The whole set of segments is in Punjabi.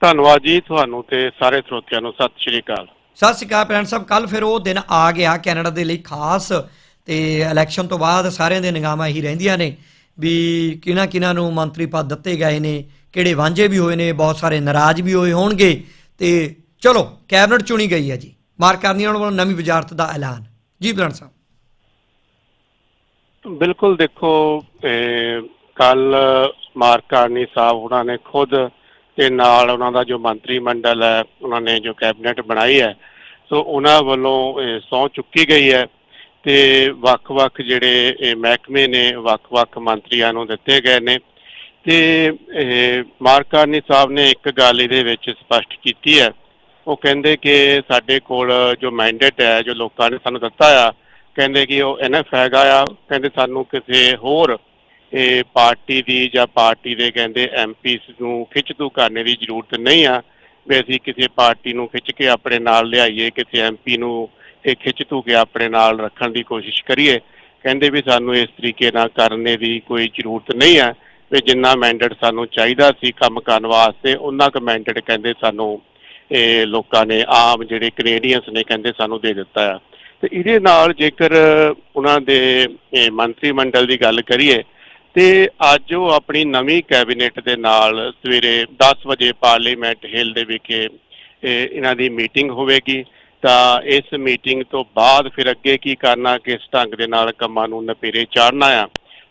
ਧੰਨਵਾਦ ਜੀ ਤੁਹਾਨੂੰ ਤੇ ਸਾਰੇ ਸਰੋਤਿਆਂ ਨੂੰ। ਸਤਿ ਸ਼੍ਰੀ ਅਕਾਲ। ਸਤਿ ਸ਼੍ਰੀ ਅਕਾਲ ਪ੍ਰੈਣ ਸਾਹਿਬ ਕੱਲ ਫਿਰ ਉਹ ਦਿਨ ਆ ਗਿਆ ਕੈਨੇਡਾ ਦੇ ਲਈ ਖਾਸ ਤੇ ਇਲੈਕਸ਼ਨ ਤੋਂ ਬਾਅਦ ਸਾਰਿਆਂ ਦੇ ਨਿਗਾਹਾਂ ਹੀ ਰਹਿੰਦੀਆਂ ਨੇ ਵੀ ਕਿਹਨਾਂ ਕਿਹਨਾਂ ਨੂੰ ਮੰਤਰੀ ਪਦ ਦਿੱਤੇ ਗਏ ਨੇ ਕਿਹੜੇ ਵਾਂਝੇ ਵੀ ਹੋਏ ਨੇ ਬਹੁਤ ਸਾਰੇ ਨਾਰਾਜ਼ ਵੀ ਹੋਏ ਹੋਣਗੇ ਤੇ ਚਲੋ ਕੈਬਨਿਟ ਚੁਣੀ ਗਈ ਹੈ ਜੀ। ਮਾਰਕ ਕਰਨੀਆਂ ਵੱਲੋਂ ਨਵੀਂ ਵਜ਼ਾਰਤ ਦਾ ਐਲਾਨ। ਜੀ ਪ੍ਰੈਣ ਸਾਹਿਬ। ਬਿਲਕੁਲ ਦੇਖੋ ਕੱਲ ਮਾਰਕ ਕਾਰਨੀ ਸਾਹਿਬ ਉਹਨਾਂ ਨੇ ਖੁਦ ਤੇ ਨਾਲ ਉਹਨਾਂ ਦਾ ਜੋ ਮੰਤਰੀ ਮੰਡਲ ਹੈ, ਉਹਨਾਂ ਨੇ ਜੋ ਕੈਬਨਿਟ ਬਣਾਈ ਹੈ, ਸੋ ਉਹਨਾਂ ਵੱਲੋਂ ਇਹ ਸਹੁੰ ਚੁੱਕੀ ਗਈ ਹੈ ਤੇ ਵੱਖ-ਵੱਖ ਜਿਹੜੇ ਮਹਿਕਮੇ ਨੇ, ਵੱਖ-ਵੱਖ ਮੰਤਰੀਆਂ ਨੂੰ ਦਿੱਤੇ ਗਏ ਨੇ ਤੇ ਮਾਰਕਾਨੀ ਸਾਹਿਬ ਨੇ ਇੱਕ ਗੱਲ ਇਹਦੇ ਵਿੱਚ ਸਪਸ਼ਟ ਕੀਤੀ ਹੈ। ਉਹ ਕਹਿੰਦੇ ਕਿ ਸਾਡੇ ਕੋਲ ਜੋ ਮੈਂਡੇਟ ਹੈ, ਜੋ ਲੋਕਾਂ ਨੇ ਸਾਨੂੰ ਦਿੱਤਾ ਆ, ਕਹਿੰਦੇ ਕਿ ਉਹ ਐਨਐਫ ਹੈਗਾ ਆ, ਕਹਿੰਦੇ ਸਾਨੂੰ ਕਿਸੇ ਹੋਰ ਇਹ ਪਾਰਟੀ ਦੀ ਜਾਂ ਪਾਰਟੀ ਦੇ ਕਹਿੰਦੇ ਐਮਪੀਸ ਨੂੰ ਖਿੱਚ ਖਿੱਚਤੂ ਕਰਨੇ ਦੀ ਜ਼ਰੂਰਤ ਨਹੀਂ ਆ ਵੀ ਅਸੀਂ ਕਿਸੇ ਪਾਰਟੀ ਨੂੰ ਖਿੱਚ ਕੇ ਆਪਣੇ ਨਾਲ ਲਿਆਈਏ, ਕਿਸੇ ਐਮਪੀ ਨੂੰ ਇਹ ਖਿੱਚ ਖਿੱਚਤੂ ਕੇ ਆਪਣੇ ਨਾਲ ਰੱਖਣ ਦੀ ਕੋਸ਼ਿਸ਼ ਕਰੀਏ। ਕਹਿੰਦੇ ਵੀ ਸਾਨੂੰ ਇਸ ਤਰੀਕੇ ਨਾਲ ਕਰਨੇ ਦੀ ਕੋਈ ਜ਼ਰੂਰਤ ਨਹੀਂ ਆ ਵੀ ਜਿੰਨਾ ਮੈਂਡੇਟ ਸਾਨੂੰ ਚਾਹੀਦਾ ਸੀ ਕੰਮ ਕਰਨ ਵਾਸਤੇ ਉਹਨਾਂ ਕੁ ਮੈਂਡੇਟ ਕਹਿੰਦੇ ਸਾਨੂੰ ਇਹ ਲੋਕਾਂ ਨੇ, ਆਮ ਜਿਹੜੇ ਕੈਨੇਡੀਅਨਸ ਨੇ ਕਹਿੰਦੇ ਸਾਨੂੰ ਦੇ ਦਿੱਤਾ ਆ। ਤੇ ਇਹਦੇ ਨਾਲ ਜੇਕਰ ਉਹਨਾਂ ਦੇ ਮੰਤਰੀ ਮੰਡਲ ਦੀ ਗੱਲ ਕਰੀਏ ਤੇ ਅੱਜ ਉਹ ਆਪਣੀ ਨਵੀਂ ਕੈਬਨਿਟ ਦੇ ਨਾਲ ਸਵੇਰੇ 10 ਵਜੇ ਪਾਰਲੀਮੈਂਟ ਹਿੱਲ ਦੇ ਵਿਖੇ, ਇਹ ਇਹਨਾਂ ਦੀ ਮੀਟਿੰਗ ਹੋਵੇਗੀ। ਤਾਂ ਇਸ ਮੀਟਿੰਗ ਤੋਂ ਬਾਅਦ ਫਿਰ ਅੱਗੇ ਕੀ ਕਰਨਾ, ਕਿਸ ਢੰਗ ਦੇ ਨਾਲ ਕੰਮਾਂ ਨੂੰ ਨਪੇਰੇ ਚਾੜਨਾ ਆ,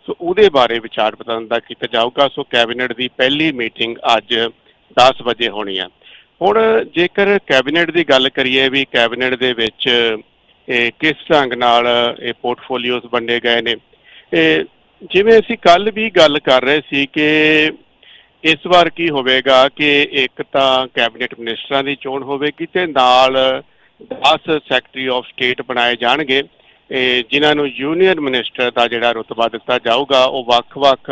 ਸੋ ਉਹਦੇ ਬਾਰੇ ਵਿਚਾਰ ਵਟਾਂਦਰਾ ਕੀਤਾ ਜਾਊਗਾ। ਸੋ ਕੈਬਨਿਟ ਦੀ ਪਹਿਲੀ ਮੀਟਿੰਗ ਅੱਜ 10 ਵਜੇ ਹੋਣੀ ਆ। ਹੁਣ ਜੇਕਰ ਕੈਬਨਿਟ ਦੀ ਗੱਲ ਕਰੀਏ ਵੀ ਕੈਬਨਿਟ ਦੇ ਵਿੱਚ ਇਹ ਕਿਸ ਢੰਗ ਨਾਲ ਇਹ ਪੋਰਟਫੋਲੀਓਜ਼ ਵੰਡੇ ਗਏ ਨੇ, ਇਹ ਜਿਵੇਂ ਅਸੀਂ ਕੱਲ ਵੀ ਗੱਲ ਕਰ ਰਹੇ ਸੀ ਕਿ ਇਸ ਵਾਰ ਕੀ ਹੋਵੇਗਾ ਕਿ ਇੱਕ ਤਾਂ ਕੈਬਨਿਟ ਮਿਨਿਸਟਰਾਂ ਦੀ ਚੋਣ ਹੋਵੇਗੀ ਤੇ ਨਾਲ 10 ਸੈਕਟਰੀ ਆਫ ਸਟੇਟ ਬਣਾਏ ਜਾਣਗੇ। ਇਹ ਜਿਨ੍ਹਾਂ ਨੂੰ ਯੂਨੀਅਨ ਮਿਨਿਸਟਰ ਦਾ ਜਿਹੜਾ ਰੁਤਬਾ ਦਿੱਤਾ ਜਾਊਗਾ, ਉਹ ਵੱਖ-ਵੱਖ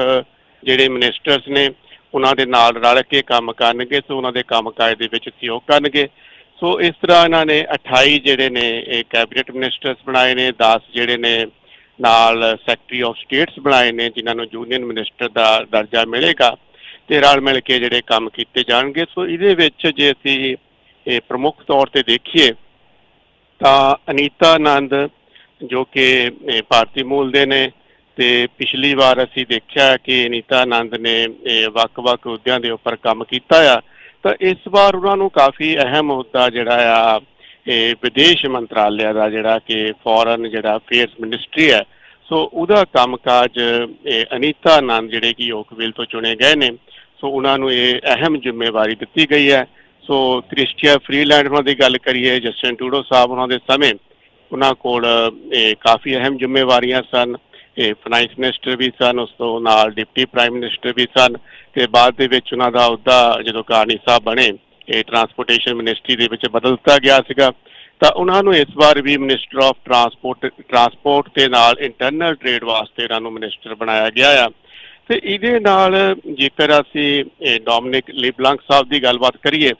ਜਿਹੜੇ ਮਿਨਿਸਟਰਸ ਨੇ, ਉਹਨਾਂ ਦੇ ਨਾਲ ਰਲ ਕੇ ਕੰਮ ਕਰਨਗੇ, ਸੋ ਉਹਨਾਂ ਦੇ ਕੰਮਕਾਜ ਦੇ ਵਿੱਚ ਸਹਿਯੋਗ ਕਰਨਗੇ। ਸੋ ਇਸ ਤਰ੍ਹਾਂ ਇਹਨਾਂ ਨੇ 28 ਜਿਹੜੇ ਨੇ ਇਹ ਕੈਬਨਿਟ ਮਿਨਿਸਟਰਸ ਬਣਾਏ ਨੇ 10 ਜਿਹੜੇ ਨੇ ਨਾਲ ਸੈਕਟਰੀ ਆਫ ਸਟੇਟਸ ਬਣਾਏ ਨੇ, ਜਿਨ੍ਹਾਂ ਨੂੰ ਯੂਨੀਅਨ ਮਿਨਿਸਟਰ ਦਾ ਦਰਜਾ ਮਿਲੇਗਾ ਤੇ ਰਲ ਮਿਲ ਕੇ ਜਿਹੜੇ ਕੰਮ ਕੀਤੇ ਜਾਣਗੇ। ਸੋ ਇਹਦੇ ਵਿੱਚ ਜੇ ਅਸੀਂ ਇਹ ਪ੍ਰਮੁੱਖ ਤੌਰ ਤੇ ਦੇਖੀਏ, ਤਾਂ ਅਨੀਤਾ ਆਨੰਦ ਜੋ ਕਿ ਭਾਰਤੀ ਮੂਲ ਦੇ ਨੇ ਤੇ ਪਿਛਲੀ ਵਾਰ ਅਸੀਂ ਦੇਖਿਆ ਕਿ ਅਨੀਤਾ ਆਨੰਦ ਨੇ ਇਹ ਵੱਖ-ਵੱਖ ਅਹੁਦਿਆਂ ਦੇ ਉੱਪਰ ਕੰਮ ਕੀਤਾ ਆ, ਤਾਂ ਇਸ ਵਾਰ ਉਹਨਾਂ ਨੂੰ ਕਾਫੀ ਅਹਿਮ ਅਹੁਦਾ ਜਿਹੜਾ ਆ ਇਹ ਵਿਦੇਸ਼ ਮੰਤਰਾਲਿਆ ਦਾ ਜਿਹੜਾ ਕਿ ਫੋਰਨ ਜਿਹੜਾ ਅਫੇਅਰਸ ਮਿਨਿਸਟਰੀ ਹੈ, ਸੋ ਉਹਦਾ ਕੰਮਕਾਜ, ਇਹ ਅਨੀਤਾ ਆਨੰਦ ਜਿਹੜੇ ਕਿ ਓਕਵਿਲ ਤੋਂ ਚੁਣੇ ਗਏ ਨੇ, ਸੋ ਉਹਨਾਂ ਨੂੰ ਇਹ ਅਹਿਮ ਜ਼ਿੰਮੇਵਾਰੀ ਦਿੱਤੀ ਗਈ ਹੈ। ਸੋ ਕ੍ਰਿਸਟੀਆ ਫਰੀਲੈਂਡ ਉਹਨਾਂ ਦੀ ਗੱਲ ਕਰੀਏ, ਜਸਟਨ ਟੂਡੋ ਸਾਹਿਬ ਉਹਨਾਂ ਦੇ ਸਮੇਂ, ਉਹਨਾਂ ਕੋਲ ਇਹ ਕਾਫੀ ਅਹਿਮ ਜ਼ਿੰਮੇਵਾਰੀਆਂ ਸਨ, ਇਹ ਫਾਈਨੈਂਸ ਮਿਨਿਸਟਰ ਵੀ ਸਨ, ਉਸ ਤੋਂ ਨਾਲ ਡਿਪਟੀ ਪ੍ਰਾਈਮ ਮਿਨਿਸਟਰ ਵੀ ਸਨ, ਤੇ ਬਾਅਦ ਦੇ ਵਿੱਚ ਉਹਨਾਂ ਦਾ ਅਹੁਦਾ ਜਦੋਂ ਕਾਰਨੀ ਸਾਹਿਬ ਬਣੇ ਇਹ ਟਰਾਂਸਪੋਰਟੇਸ਼ਨ ਮਿਨਿਸਟਰੀ ਦੇ ਵਿੱਚ ਬਦਲ ਦਿੱਤਾ ਗਿਆ ਸੀਗਾ। ਤਾਂ ਉਹਨਾਂ ਨੂੰ ਇਸ ਵਾਰ ਵੀ ਮਿਨਿਸਟਰ ਆਫ ਟਰਾਂਸਪੋਰਟ ਟਰਾਂਸਪੋਰਟ ਤੇ ਨਾਲ ਇੰਟਰਨਲ ਟ੍ਰੇਡ ਵਾਸਤੇ ਇਹਨਾਂ ਨੂੰ ਮਿਨਿਸਟਰ ਬਣਾਇਆ ਗਿਆ ਆ। ਤੇ ਇਹਦੇ ਨਾਲ ਜੇਕਰ ਅਸੀਂ ਇਹ ਡੋਮਿਨਿਕ ਲਿਬਲੰਕ ਸਾਹਿਬ ਦੀ ਗੱਲਬਾਤ ਕਰੀਏ,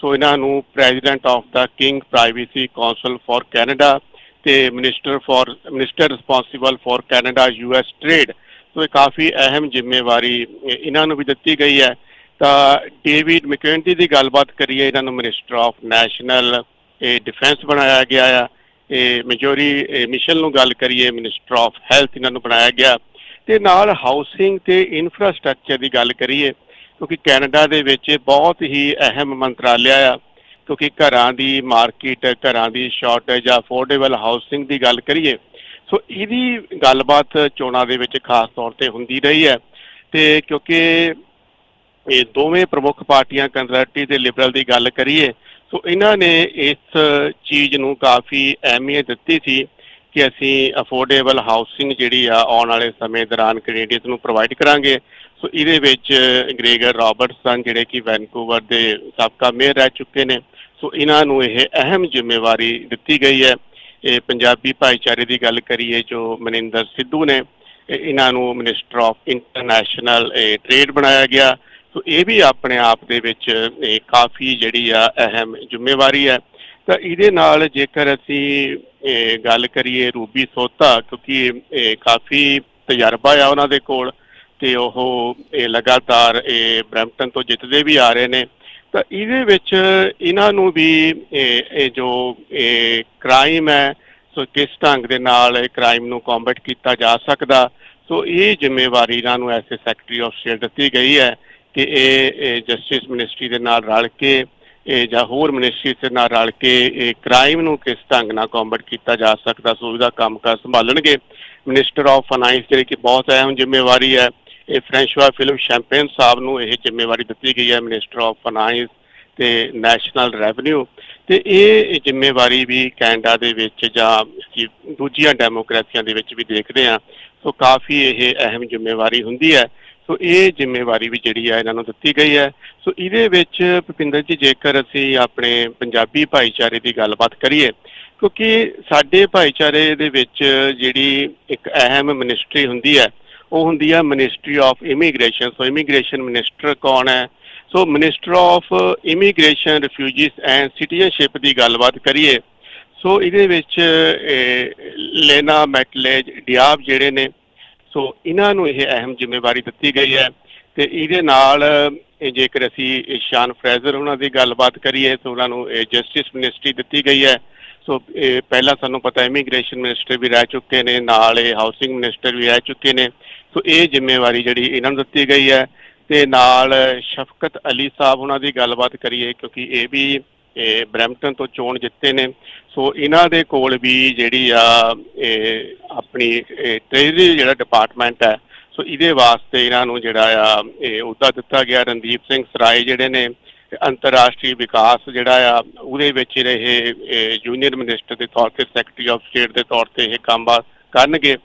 ਸੋ ਇਹਨਾਂ ਨੂੰ president of the king privacy council for Canada ਤੇ minister for minister responsible for Canada US trade so ਇਹ ਕਾਫੀ ਅਹਿਮ ਜ਼ਿੰਮੇਵਾਰੀ ਇਹਨਾਂ ਨੂੰ ਵੀ ਦਿੱਤੀ ਗਈ ਹੈ। ਤਾਂ ਡੇਵਿਡ ਮੈਕੈਂਟੀ ਦੀ ਗੱਲਬਾਤ ਕਰੀਏ, ਇਹਨਾਂ ਨੂੰ ਮਿਨਿਸਟਰ ਆਫ ਨੈਸ਼ਨਲ ਇਹ ਡਿਫੈਂਸ ਬਣਾਇਆ ਗਿਆ ਆ। ਇਹ ਮੈਜੋਰੀ ਮਿਸ਼ਨ ਨੂੰ ਗੱਲ ਕਰੀਏ ਮਿਨਿਸਟਰ ਆਫ ਹੈਲਥ ਇਹਨਾਂ ਨੂੰ ਬਣਾਇਆ ਗਿਆ। ਤੇ ਨਾਲ ਹਾਊਸਿੰਗ ਤੇ ਇਨਫਰਾਸਟ੍ਰਕਚਰ ਦੀ ਗੱਲ ਕਰੀਏ, ਕਿਉਂਕਿ ਕੈਨੇਡਾ ਦੇ ਵਿੱਚ ਬਹੁਤ ਹੀ ਅਹਿਮ ਮੰਤਰਾਲਿਆ ਆ। ਕਿਉਂਕਿ ਘਰਾਂ ਦੀ ਮਾਰਕੀਟ ਘਰਾਂ ਦੀ ਸ਼ਾਰਟੇਜ ਜਾਂ ਅਫੋਰਡੇਬਲ ਹਾਊਸਿੰਗ ਦੀ ਗੱਲ ਕਰੀਏ, ਸੋ ਇਹਦੀ ਗੱਲਬਾਤ ਚੋਣਾਂ ਦੇ ਵਿੱਚ ਖਾਸ ਤੌਰ ਤੇ ਹੁੰਦੀ ਰਹੀ ਹੈ। ਤੇ ਕਿਉਂਕਿ ਇਹ ਦੋਵੇਂ ਪ੍ਰਮੁੱਖ ਪਾਰਟੀਆਂ ਕੰਜ਼ਰਵੇਟਿਵ ਤੇ ਲਿਬਰਲ ਦੀ ਗੱਲ ਕਰੀਏ, ਸੋ ਇਹਨਾਂ ਨੇ ਇਸ ਚੀਜ਼ ਨੂੰ ਕਾਫੀ ਅਹਿਮੀਅਤ ਦਿੱਤੀ ਸੀ ਕਿ ਅਸੀਂ ਅਫੋਰਡੇਬਲ ਹਾਊਸਿੰਗ ਜਿਹੜੀ ਆ ਆਉਣ ਵਾਲੇ ਸਮੇਂ ਦੌਰਾਨ ਕੈਨੇਡੀਅਨਸ ਨੂੰ ਪ੍ਰੋਵਾਈਡ ਕਰਾਂਗੇ। ਸੋ ਇਹਦੇ ਵਿੱਚ ਗ੍ਰੇਗਰ ਰਾਬਰਟਸਨ ਜਿਹੜੇ ਕਿ ਵੈਨਕੂਵਰ ਦੇ ਸਾਬਕਾ ਮੇਅਰ ਰਹਿ ਚੁੱਕੇ ਨੇ, ਸੋ ਇਹਨਾਂ ਨੂੰ ਇਹ ਅਹਿਮ ਜ਼ਿੰਮੇਵਾਰੀ ਦਿੱਤੀ ਗਈ ਹੈ। ਇਹ ਪੰਜਾਬੀ ਭਾਈਚਾਰੇ ਦੀ ਗੱਲ ਕਰੀਏ ਜੋ ਮਨਿੰਦਰ ਸਿੱਧੂ ਨੇ ਇਹਨਾਂ ਨੂੰ ਮਿਨਿਸਟਰ ਆਫ ਇੰਟਰਨੈਸ਼ਨਲ ਟ੍ਰੇਡ ਬਣਾਇਆ ਗਿਆ। ਸੋ ਇਹ ਵੀ ਆਪਣੇ ਆਪ ਦੇ ਵਿੱਚ ਕਾਫੀ ਜਿਹੜੀ ਆ ਅਹਿਮ ਜ਼ਿੰਮੇਵਾਰੀ ਹੈ। ਤਾਂ ਇਹਦੇ ਨਾਲ ਜੇਕਰ ਅਸੀਂ ਗੱਲ ਕਰੀਏ ਰੂਬੀ ਸੋਤਾ ਕਿਉਂਕਿ ਇਹ ਕਾਫੀ ਤਜਰਬਾ ਆ ਉਹਨਾਂ ਦੇ ਕੋਲ ਤੇ ਉਹ ਇਹ ਲਗਾਤਾਰ ਇਹ ਬ੍ਰੈਂਪਟਨ ਤੋਂ ਜਿੱਤਦੇ ਵੀ ਆ ਰਹੇ ਨੇ। ਤਾਂ ਇਹਦੇ ਵਿੱਚ ਇਹਨਾਂ ਨੂੰ ਵੀ, ਇਹ ਇਹ ਜੋ, ਇਹ ਕ੍ਰਾਈਮ ਹੈ, ਸੋ ਕਿਸ ਢੰਗ ਦੇ ਨਾਲ ਇਹ ਕ੍ਰਾਈਮ ਨੂੰ ਕੰਬੈਟ ਕੀਤਾ ਜਾ ਸਕਦਾ, ਸੋ ਇਹ ਜ਼ਿੰਮੇਵਾਰੀ ਇਹਨਾਂ ਨੂੰ ਐਸੇ ਸੈਕਟਰੀ ਆਫ ਸਟੇਟ ਦਿੱਤੀ ਗਈ ਹੈ। ਕਿ ਇਹ ਜਸਟਿਸ ਮਿਨਿਸਟਰੀ ਦੇ ਨਾਲ ਰਲ ਕੇ, ਇਹ ਜਾਂ ਹੋਰ ਮਿਨਿਸਟਰੀ ਦੇ ਨਾਲ ਰਲ ਕੇ, ਇਹ ਕ੍ਰਾਈਮ ਨੂੰ ਕਿਸ ਢੰਗ ਨਾਲ ਕੰਬੈਟ ਕੀਤਾ ਜਾ ਸਕਦਾ, ਸੋ ਉਹਦਾ ਕੰਮ ਕਰ ਸੰਭਾਲਣਗੇ। ਮਿਨਿਸਟਰ ਆਫ ਫਾਈਨਾਂਸ ਜਿਹੜੀ ਕਿ ਬਹੁਤ ਅਹਿਮ ਜ਼ਿੰਮੇਵਾਰੀ ਹੈ, ਇਹ ਫ੍ਰੈਂਸ਼ਵਾ ਫਿਲਮ ਸ਼ੈਂਪੇਨ ਸਾਹਿਬ ਨੂੰ ਇਹ ਜ਼ਿੰਮੇਵਾਰੀ ਦਿੱਤੀ ਗਈ ਹੈ ਮਿਨਿਸਟਰ ਆਫ ਫਾਈਨਾਂਸ ਤੇ ਨੈਸ਼ਨਲ ਰੈਵਨਿਊ ਤੇ ਇਹ ਜ਼ਿੰਮੇਵਾਰੀ ਵੀ ਕੈਨੇਡਾ ਦੇ ਵਿੱਚ ਜਾਂ ਦੂਜੀਆਂ ਡੈਮੋਕ੍ਰੇਸੀਆਂ ਦੇ ਵਿੱਚ ਵੀ ਦੇਖਦੇ ਹਾਂ, ਸੋ ਕਾਫੀ ਇਹ ਅਹਿਮ ਜ਼ਿੰਮੇਵਾਰੀ ਹੁੰਦੀ ਹੈ। ਸੋ ਇਹ ਜ਼ਿੰਮੇਵਾਰੀ ਵੀ ਜਿਹੜੀ ਹੈ ਇਹਨਾਂ ਨੂੰ ਦਿੱਤੀ ਗਈ ਹੈ। ਸੋ ਇਹਦੇ ਵਿੱਚ ਭੁਪਿੰਦਰ ਜੀ ਜੇਕਰ ਅਸੀਂ ਆਪਣੇ ਪੰਜਾਬੀ ਭਾਈਚਾਰੇ ਦੀ ਗੱਲਬਾਤ ਕਰੀਏ ਕਿਉਂਕਿ ਸਾਡੇ ਭਾਈਚਾਰੇ ਦੇ ਵਿੱਚ ਜਿਹੜੀ ਇੱਕ ਅਹਿਮ ਮਿਨਿਸਟਰੀ ਹੁੰਦੀ ਹੈ ਉਹ ਹੁੰਦੀ ਹੈ ministry of immigration so immigration minister ਕੌਣ ਹੈ? So minister of immigration refugees and citizenship ਦੀ ਗੱਲਬਾਤ ਕਰੀਏ ਸੋ ਇਹਦੇ ਵਿੱਚ ਇਹ, ਲੈਨਾ ਮੈਟਲੇਜ ਡਿਆਬ ਜਿਹੜੇ ਨੇ ਸੋ ਇਹਨਾਂ ਨੂੰ ਇਹ ਅਹਿਮ ਜ਼ਿੰਮੇਵਾਰੀ ਦਿੱਤੀ ਗਈ ਹੈ ਤੇ ਇਹਦੇ ਨਾਲ ਜੇਕਰ ਅਸੀਂ ਸ਼ਾਨ ਫਰੈਜ਼ਰ ਉਹਨਾਂ ਦੀ ਗੱਲਬਾਤ ਕਰੀਏ, ਤਾਂ ਉਹਨਾਂ ਨੂੰ ਜਸਟਿਸ ਮਿਨਿਸਟਰੀ ਦਿੱਤੀ ਗਈ ਹੈ। ਸੋ ਇਹ ਪਹਿਲਾਂ ਸਾਨੂੰ ਪਤਾ ਇਮੀਗ੍ਰੇਸ਼ਨ ਮਿਨਿਸਟਰ ਵੀ ਰਹਿ ਚੁੱਕੇ ਨੇ, ਨਾਲ ਇਹ ਹਾਊਸਿੰਗ ਮਿਨਿਸਟਰ ਵੀ ਰਹਿ ਚੁੱਕੇ ਨੇ। ਸੋ ਇਹ ਜ਼ਿੰਮੇਵਾਰੀ ਜਿਹੜੀ ਇਹਨਾਂ ਨੂੰ ਦਿੱਤੀ ਗਈ ਹੈ ਤੇ ਨਾਲ ਸ਼ਫਕਤ ਅਲੀ ਸਾਹਿਬ ਉਹਨਾਂ ਦੀ ਗੱਲਬਾਤ ਕਰੀਏ, ਕਿਉਂਕਿ ਇਹ ਵੀ, ਇਹ ਬਰੈਂਪਟਨ ਤੋਂ ਚੋਣ ਜਿੱਤੇ ਨੇ। ਸੋ ਇਹਨਾਂ ਦੇ ਕੋਲ ਵੀ ਜਿਹੜੀ ਆ, ਇਹ ਆਪਣੀ ਟ੍ਰੇਜਰੀ ਜਿਹੜਾ ਡਿਪਾਰਟਮੈਂਟ ਹੈ, ਸੋ ਇਹਦੇ ਵਾਸਤੇ ਇਹਨਾਂ ਨੂੰ ਜਿਹੜਾ ਆ, ਇਹ ਅਹੁਦਾ ਦਿੱਤਾ ਗਿਆ। ਰਣਦੀਪ ਸਿੰਘ ਸਰਾਏ ਜਿਹੜੇ ਨੇ ਅੰਤਰਰਾਸ਼ਟਰੀ ਵਿਕਾਸ ਜਿਹੜਾ ਆ, ਉਹਦੇ ਵਿੱਚ ਰਹੇ ਜੂਨੀਅਰ ਮਿਨਿਸਟਰ ਦੇ ਤੌਰ ਤੇ ਸੈਕਟਰੀ ਆਫ ਸਟੇਟ ਦੇ ਤੌਰ ਤੇ ਇਹ ਕੰਮ ਕਰਨਗੇ।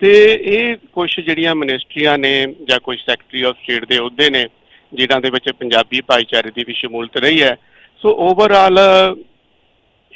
ਤੇ ਇਹ ਕੁਝ ਜਿਹੜੀਆਂ ਮਿਨਿਸਟਰੀਆਂ ਨੇ ਜਾਂ ਕੁਝ ਸੈਕਟਰੀ ਆਫ ਸਟੇਟ ਦੇ ਅਹੁਦੇ ਨੇ, ਜਿਨ੍ਹਾਂ ਦੇ ਵਿੱਚ ਪੰਜਾਬੀ ਭਾਈਚਾਰੇ ਦੀ ਵੀ ਸ਼ਮੂਲਤ ਰਹੀ ਹੈ। ਸੋ ਓਵਰਆਲ